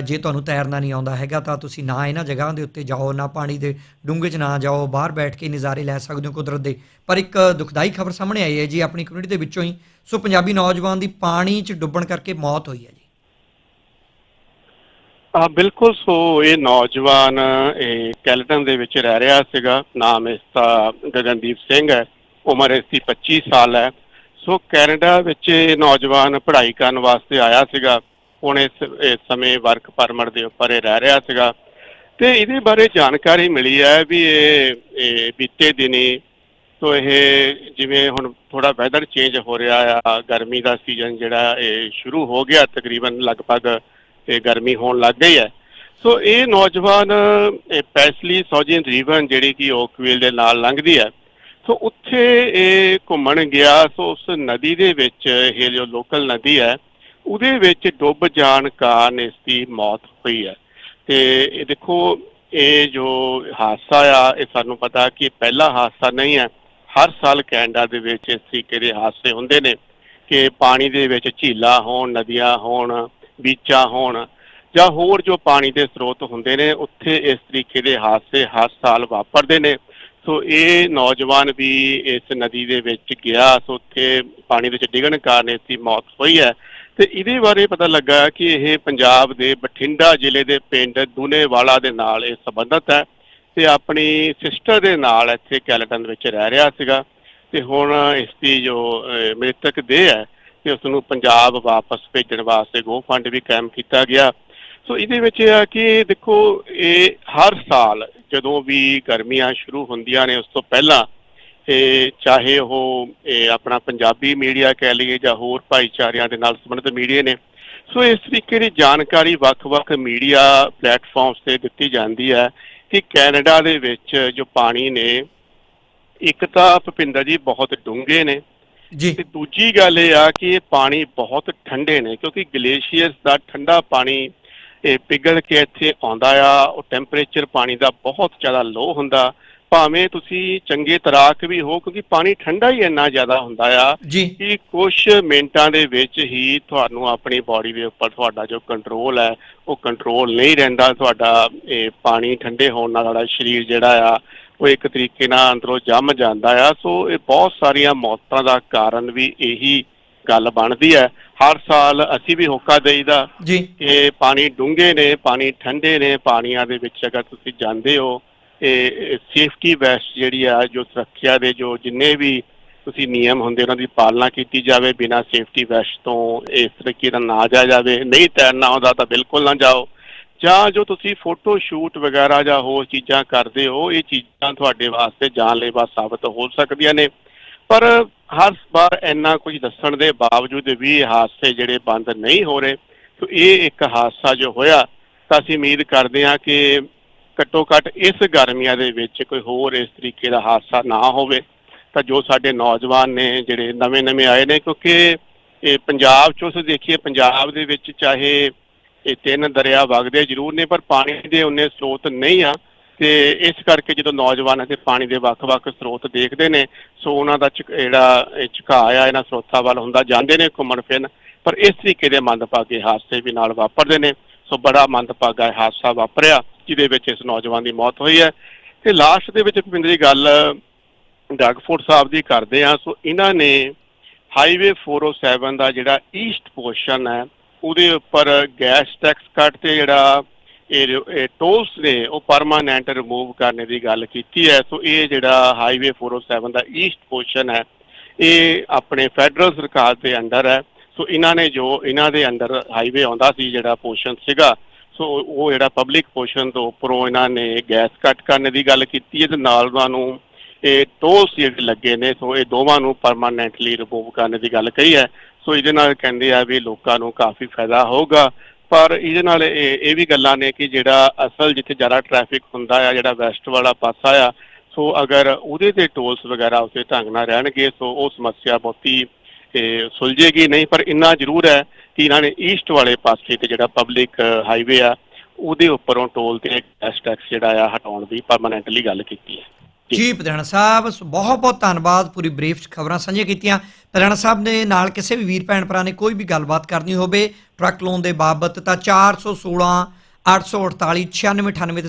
ਜੇ ਤੁਹਾਨੂੰ ਤੈਰਨਾ ਨਹੀਂ ਆਉਂਦਾ ਹੈਗਾ, ਤਾਂ ਤੁਸੀਂ ਨਾ ਇਹਨਾਂ ਜਗ੍ਹਾ ਦੇ ਉੱਤੇ ਜਾਓ, ਨਾ ਪਾਣੀ ਦੇ ਡੂੰਘੇ 'ਚ ਨਾ ਜਾਓ, ਬਾਹਰ ਬੈਠ ਕੇ ਨਜ਼ਾਰੇ ਲੈ ਸਕਦੇ ਹੋ ਕੁਦਰਤ ਦੇ। ਪਰ ਇੱਕ ਦੁਖਦਾਈ ਖਬਰ ਸਾਹਮਣੇ ਆਈ ਹੈ ਜੀ, ਆਪਣੀ ਕਮਿਊਨਿਟੀ ਦੇ ਵਿੱਚੋਂ ਹੀ। ਸੋ ਪੰਜਾਬੀ ਨੌਜਵਾਨ ਦੀ ਪਾਣੀ 'ਚ ਡੁੱਬਣ ਕਰਕੇ ਮੌਤ ਹੋਈ ਹੈ ਜੀ। ਆ ਬਿਲਕੁਲ, ਸੋ ਇਹ ਨੌਜਵਾਨ, ਇਹ ਕੈਲਟਨ ਦੇ ਵਿੱਚ ਰਹਿ ਰਿਹਾ ਸੀਗਾ। ਨਾਮ ਇਸ ਦਾ ਗਗਨਦੀਪ ਸਿੰਘ ਹੈ, ਉਮਰ ਇਸ ਦੀ 25 ਸਾਲ ਹੈ। ਸੋ ਕੈਨੇਡਾ ਵਿੱਚ ਇਹ ਨੌਜਵਾਨ ਪੜ੍ਹਾਈ ਕਰਨ ਵਾਸਤੇ ਆਇਆ ਸੀਗਾ। ਹੁਣ ਇਸ ਇਸ ਸਮੇਂ ਵਰਕ ਪਰਮਿਟ ਦੇ ਉੱਪਰ ਇਹ ਰਹਿ ਰਿਹਾ ਸੀਗਾ। ਤੇ ਇਹਦੇ ਬਾਰੇ ਜਾਣਕਾਰੀ ਮਿਲੀ ਹੈ ਵੀ ਇਹ ਬੀਤੇ ਦਿਨੀ ਸੋ ਇਹ ਜਿਵੇਂ ਹੁਣ ਥੋੜਾ ਵੈਦਰ ਚੇਂਜ ਹੋ ਰਿਹਾ ਆ, ਗਰਮੀ ਦਾ ਸੀਜ਼ਨ ਜਿਹੜਾ ਇਹ ਸ਼ੁਰੂ ਹੋ ਗਿਆ, ਤਕਰੀਬਨ ਲਗਭਗ ਇਹ ਗਰਮੀ ਹੋਣ ਲੱਗ ਗਈ ਹੈ। ਸੋ ਇਹ ਨੌਜਵਾਨ, ਇਹ ਪੈਸਲੀ ਸੌਜਨ ਰੀਵਨ ਜਿਹੜੀ ਕਿ ਓਕਵੀਲ ਦੇ ਨਾਲ ਲੰਘਦੀ ਹੈ, ਸੋ ਉੱਥੇ ਇਹ ਘੁੰਮਣ ਗਿਆ, ਸੋ ਉਸ ਨਦੀ ਦੇ ਵਿੱਚ ਇਹ ਜੋ ਲੋਕਲ ਨਦੀ ਹੈ ਉਹਦੇ ਵਿੱਚ ਡੁੱਬ ਜਾਣ ਕਾਰਨ ਇਸ ਦੀ ਮੌਤ ਹੋਈ ਹੈ। ਤੇ ਇਹ ਦੇਖੋ, ਇਹ ਜੋ ਹਾਦਸਾ ਆ, ਇਹ ਸਾਨੂੰ ਪਤਾ ਕਿ ਪਹਿਲਾ ਹਾਦਸਾ ਨਹੀਂ ਹੈ। ਹਰ ਸਾਲ ਕੈਨੇਡਾ ਦੇ ਵਿੱਚ ਇਸ ਤਰੀਕੇ ਦੇ ਹਾਦਸੇ ਹੁੰਦੇ ਨੇ ਕਿ ਪਾਣੀ ਦੇ ਵਿੱਚ ਝੀਲਾਂ ਹੋਣ, ਨਦੀਆਂ ਹੋਣ, ਬੀਚਾਂ ਹੋਣ, ਜਾਂ ਹੋਰ ਜੋ ਪਾਣੀ ਦੇ ਸਰੋਤ ਹੁੰਦੇ ਨੇ, ਉੱਥੇ ਇਸ ਤਰੀਕੇ ਦੇ ਹਾਦਸੇ ਹਰ ਸਾਲ ਵਾਪਰਦੇ ਨੇ। ਸੋ ਇਹ ਨੌਜਵਾਨ ਵੀ ਇਸ ਨਦੀ ਦੇ ਵਿੱਚ ਗਿਆ, ਸੋ ਉੱਥੇ ਪਾਣੀ ਵਿੱਚ ਡਿੱਗਣ ਕਾਰਨ ਇਸ ਦੀ ਮੌਤ ਹੋਈ ਹੈ। ਤੇ ਇਹਦੇ ਬਾਰੇ ਪਤਾ ਲੱਗਾ ਕਿ ਇਹ ਪੰਜਾਬ ਦੇ ਬਠਿੰਡਾ ਜ਼ਿਲ੍ਹੇ ਦੇ ਪਿੰਡ ਦੂਨੇਵਾਲਾ ਦੇ ਨਾਲ ਇਹ ਸੰਬੰਧਤ ਹੈ ਤੇ ਆਪਣੀ ਸਿਸਟਰ ਦੇ ਨਾਲ ਇੱਥੇ ਕੈਲਟਨ ਵਿੱਚ ਰਹਿ ਰਿਹਾ ਸੀਗਾ ਤੇ ਹੁਣ ਇਸ ਦੀ ਜੋ ਮ੍ਰਿਤਕ ਦੇਹ ਹੈ ਤੇ ਉਸ ਨੂੰ ਪੰਜਾਬ ਵਾਪਸ ਭੇਜਣ ਵਾਸਤੇ ਗੋ ਫੰਡ ਵੀ ਕਾਇਮ ਕੀਤਾ ਗਿਆ। ਸੋ ਇਹਦੇ ਵਿੱਚ ਇਹ ਆ ਕਿ ਦੇਖੋ, ਇਹ ਹਰ ਸਾਲ ਜਦੋਂ ਵੀ ਗਰਮੀਆਂ ਸ਼ੁਰੂ ਹੁੰਦੀਆਂ ਨੇ, ਉਸ ਤੋਂ ਪਹਿਲਾਂ ਇਹ ਚਾਹੇ ਉਹ ਇਹ ਆਪਣਾ ਪੰਜਾਬੀ ਮੀਡੀਆ ਕਹਿ ਲਈਏ ਜਾਂ ਹੋਰ ਭਾਈਚਾਰਿਆਂ ਦੇ ਨਾਲ ਸੰਬੰਧਿਤ ਮੀਡੀਆ ਨੇ ਸੋ ਇਸ ਤਰੀਕੇ ਦੀ ਜਾਣਕਾਰੀ ਵੱਖ-ਵੱਖ ਮੀਡੀਆ ਪਲੇਟਫਾਰਮਸ ਤੇ ਦਿੱਤੀ ਜਾਂਦੀ ਹੈ ਕਿ ਕੈਨੇਡਾ ਦੇ ਵਿੱਚ ਜੋ ਪਾਣੀ ਨੇ ਇੱਕ ਤਾਂ ਭੁਪਿੰਦਰ ਜੀ ਬਹੁਤ ਡੂੰਘੇ ਨੇ ਜੀ। ਤੇ ਦੂਜੀ ਗੱਲ ਇਹ ਆ ਕਿ ਇਹ ਪਾਣੀ ਬਹੁਤ ਠੰਡੇ ਨੇ ਕਿਉਂਕਿ ਗਲੇਸ਼ੀਅਰਸ ਦਾ ਠੰਡਾ ਪਾਣੀ ਇਹ ਪਿਘਲ ਕੇ ਇੱਥੇ ਆਉਂਦਾ ਆ ਉਹ ਟੈਂਪਰੇਚਰ ਪਾਣੀ ਦਾ ਬਹੁਤ ਜ਼ਿਆਦਾ ਲੋ ਹੁੰਦਾ ਭਾਵੇਂ ਤੁਸੀਂ ਚੰਗੇ ਤੈਰਾਕ ਵੀ ਹੋ ਕਿਉਂਕਿ ਪਾਣੀ ਠੰਡਾ ਹੀ ਇੰਨਾ ਜ਼ਿਆਦਾ ਹੁੰਦਾ ਆ ਕਿ ਕੁਝ ਮਿੰਟਾਂ ਦੇ ਵਿੱਚ ਹੀ ਤੁਹਾਨੂੰ ਆਪਣੀ ਬਾਡੀ ਦੇ ਉੱਪਰ ਤੁਹਾਡਾ ਜੋ ਕੰਟਰੋਲ ਹੈ ਉਹ ਕੰਟਰੋਲ ਨਹੀਂ ਰਹਿੰਦਾ। ਤੁਹਾਡਾ ਇਹ ਪਾਣੀ ਠੰਡੇ ਹੋਣ ਨਾਲ ਤੁਹਾਡਾ ਸਰੀਰ ਜਿਹੜਾ ਆ ਉਹ ਇੱਕ ਤਰੀਕੇ ਨਾਲ ਅੰਦਰੋਂ ਜੰਮ ਜਾਂਦਾ ਆ। ਸੋ ਇਹ ਬਹੁਤ ਸਾਰੀਆਂ ਮੌਤਾਂ ਦਾ ਕਾਰਨ ਵੀ ਇਹੀ ਗੱਲ ਬਣਦੀ ਹੈ। ਹਰ ਸਾਲ ਅਸੀਂ ਵੀ ਹੋਕਾ ਦੇਈਦਾ ਜੀ। ਕਿ ਪਾਣੀ ਡੂੰਘੇ ਨੇ ਪਾਣੀ ਠੰਡੇ ਨੇ ਪਾਣੀਆਂ ਦੇ ਵਿੱਚ ਅਗਰ ਤੁਸੀਂ ਜਾਂਦੇ ਹੋ ਇਹ ਸੇਫਟੀ ਵੈਸਟ ਜਿਹੜੀ ਆ, ਜੋ ਸੁਰੱਖਿਆ ਦੇ ਜੋ ਜਿੰਨੇ ਵੀ ਤੁਸੀਂ ਨਿਯਮ ਹੁੰਦੇ, ਉਹਨਾਂ ਦੀ ਪਾਲਣਾ ਕੀਤੀ ਜਾਵੇ ਬਿਨਾਂ ਸੇਫਟੀ ਵੈਸਟ ਤੋਂ, ਇਸ ਤਰੀਕੇ ਨਾਲ ਨਾ ਜਾਇਆ ਜਾਵੇ। ਨਹੀਂ ਤੈਰਨਾ ਆਉਂਦਾ ਤਾਂ ਬਿਲਕੁਲ ਨਾ ਜਾਓ। ਜਾਂ ਜੋ ਤੁਸੀਂ ਫੋਟੋ ਸ਼ੂਟ ਵਗੈਰਾ ਜਾਂ ਹੋਰ ਚੀਜ਼ਾਂ ਕਰਦੇ ਹੋ, ਇਹ ਚੀਜ਼ਾਂ ਤੁਹਾਡੇ ਵਾਸਤੇ ਜਾਨਲੇਵਾ ਸਾਬਤ ਹੋ ਸਕਦੀਆਂ ਨੇ। ਪਰ ਹਰ ਵਾਰ ਇੰਨਾ ਕੁਝ ਦੱਸਣ ਦੇ ਬਾਵਜੂਦ ਵੀ ਹਾਦਸੇ ਜਿਹੜੇ ਬੰਦ ਨਹੀਂ ਹੋ ਰਹੇ ਸੋ ਇਹ ਇੱਕ ਹਾਦਸਾ ਜੋ ਹੋਇਆ, ਤਾਂ ਅਸੀਂ ਉਮੀਦ ਕਰਦੇ ਹਾਂ ਕਿ ਘੱਟੋ ਘੱਟ ਇਸ ਗਰਮੀਆਂ ਦੇ ਵਿੱਚ ਕੋਈ ਹੋਰ ਇਸ ਤਰੀਕੇ ਦਾ ਹਾਦਸਾ ਨਾ ਹੋਵੇ, ਤਾਂ ਜੋ ਸਾਡੇ ਨੌਜਵਾਨ ਨੇ ਜਿਹੜੇ ਨਵੇਂ-ਨਵੇਂ ਆਏ ਨੇ, ਕਿਉਂਕਿ ਇਹ ਪੰਜਾਬ ਚੋਂ ਅਸੀਂ ਦੇਖੀਏ ਪੰਜਾਬ ਦੇ ਵਿੱਚ ਚਾਹੇ ਇਹ ਤਿੰਨ ਦਰਿਆ ਵਗਦੇ ਜ਼ਰੂਰ ਨੇ, ਪਰ ਪਾਣੀ ਦੇ ਉਨੇ ਸਰੋਤ ਨਹੀਂ ਆ, ਤੇ ਇਸ ਕਰਕੇ ਜਦੋਂ ਨੌਜਵਾਨ ਅਤੇ ਪਾਣੀ ਦੇ ਵੱਖ-ਵੱਖ ਸਰੋਤ ਦੇਖਦੇ ਨੇ, ਸੋ ਉਹਨਾਂ ਦਾ ਝੁਕ- ਜਿਹੜਾ ਇਹ ਝੁਕਾਅ ਆ, ਇਹਨਾਂ ਸਰੋਤਾਂ ਵੱਲ ਹੁੰਦਾ, ਜਾਂਦੇ ਨੇ ਘੁੰਮਣ ਫਿਰਨ ਪਰ ਇਸ ਤਰੀਕੇ ਦੇ ਮੰਦਭਾਗੇ ਹਾਦਸੇ ਵੀ ਨਾਲ ਵਾਪਰਦੇ ਨੇ। ਸੋ ਬੜਾ ਮੰਦਭਾਗਾ ਹਾਦਸਾ ਵਾਪਰਿਆ, ਜਿਹਦੇ ਵਿੱਚ ਇਸ ਨੌਜਵਾਨ ਦੀ ਮੌਤ ਹੋਈ ਹੈ। ਤੇ ਲਾਸਟ ਦੇ ਵਿੱਚ ਭਿੰਦਰੀ ਗੱਲ ਡਗਫੋਰਡ ਸਾਹਿਬ ਦੀ ਕਰਦੇ ਆ ਸੋ ਇਹਨਾਂ ਨੇ ਹਾਈਵੇ 407 ਦਾ ਜਿਹੜਾ ਈਸਟ ਪੋਰਸ਼ਨ ਹੈ, ਉਹਦੇ ਉੱਪਰ ਗੈਸ ਟੈਕਸ ਕੱਟ ਤੇ ਜਿਹੜਾ ਇਹ ਇਹ ਟੋਲਸ ਨੇ, ਉਹ ਪਰਮਾਨੈਂਟ ਰਿਮੂਵ ਕਰਨ ਦੀ ਗੱਲ ਕੀਤੀ ਹੈ। ਸੋ ਇਹ ਜਿਹੜਾ ਹਾਈਵੇ 407 ਦਾ ਈਸਟ ਪੋਰਸ਼ਨ ਹੈ, ਇਹ ਆਪਣੇ ਫੈਡਰਲ ਸਰਕਾਰ ਦੇ ਅੰਡਰ ਹੈ। ਸੋ ਇਹਨਾਂ ਨੇ ਜੋ ਇਹਨਾਂ ਦੇ ਅੰਦਰ ਹਾਈਵੇ ਆਉਂਦਾ ਸੀ, ਜਿਹੜਾ ਪੋਰਸ਼ਨ ਸੀਗਾ ਸੋ ਉਹ ਜਿਹੜਾ ਪਬਲਿਕ ਪੋਰਸ਼ਨ ਤੋਂ ਉੱਪਰੋਂ ਇਹਨਾਂ ਨੇ ਗੈਸ ਕੱਟ ਕਰਨ ਦੀ ਗੱਲ ਕੀਤੀ ਹੈ ਤੇ ਨਾਲ ਉਹਨਾਂ ਨੂੰ ਇਹ ਟੋਲਸ ਜਿਹੜੇ ਲੱਗੇ ਨੇ ਸੋ ਇਹ ਦੋਵਾਂ ਨੂੰ ਪਰਮਾਨੈਂਟਲੀ ਰਿਮੂਵ ਕਰਨ ਦੀ ਗੱਲ ਕਹੀ ਹੈ। ਸੋ ਇਹਦੇ ਨਾਲ ਕਹਿੰਦੇ ਆ ਵੀ ਲੋਕਾਂ ਨੂੰ ਕਾਫੀ ਫਾਇਦਾ ਹੋਊਗਾ, ਪਰ ਇਹਦੇ ਨਾਲ ਇਹ ਇਹ ਵੀ ਗੱਲਾਂ ਨੇ ਕਿ ਜਿਹੜਾ ਅਸਲ ਜਿੱਥੇ ਜ਼ਿਆਦਾ ਟ੍ਰੈਫਿਕ ਹੁੰਦਾ ਆ, ਜਿਹੜਾ ਵੈਸਟ ਵਾਲਾ ਪਾਸਾ ਆ ਸੋ ਅਗਰ ਉਹਦੇ ਤੇ ਟੋਲਸ ਵਗੈਰਾ ਉਸੇ ਢੰਗ ਨਾਲ ਰਹਿਣਗੇ ਸੋ ਉਹ ਸਮੱਸਿਆ ਬਹੁਤੀ ਇਹ, ਸੁਲਝੇਗੀ ਨਹੀਂ ਪਰ ਇੰਨਾ ਜ਼ਰੂਰ ਹੈ ਕਿ ਇਹਨਾਂ ਨੇ ਈਸਟ ਵਾਲੇ ਪਾਸੇ ਤੇ ਜਿਹੜਾ ਪਬਲਿਕ ਹਾਈਵੇ ਆ ਉਹਦੇ ਉੱਪਰੋਂ ਟੋਲ ਤੇ ਗੈਸ ਟੈਕਸ ਜਿਹੜਾ ਆ ਹਟਾਉਣ ਦੀ ਪਰਮਾਨੈਂਟਲੀ ਗੱਲ ਕੀਤੀ ਹੈ ਜੀ। ਜੀ ਸਾਹਿਬ ਬਹੁਤ ਬਹੁਤ ਧੰਨਵਾਦ ਪੂਰੀ ਬਰੀਫ 'ਚ ਖਬਰਾਂ ਸਾਂਝੀਆਂ ਕੀਤੀਆਂ ਪਧਾਣਾ ਸਾਹਿਬ ਦੇ ਨਾਲ ਕਿਸੇ ਵੀ ਵੀਰ ਭੈਣ ਭਰਾ ਨੇ ਕੋਈ ਵੀ ਗੱਲਬਾਤ ਕਰਨੀ ਹੋਵੇ ਟਰੱਕ ਲੋਨ ਦੇ ਬਾਬਤ ਤਾਂ 416 848 9698 ਤੇ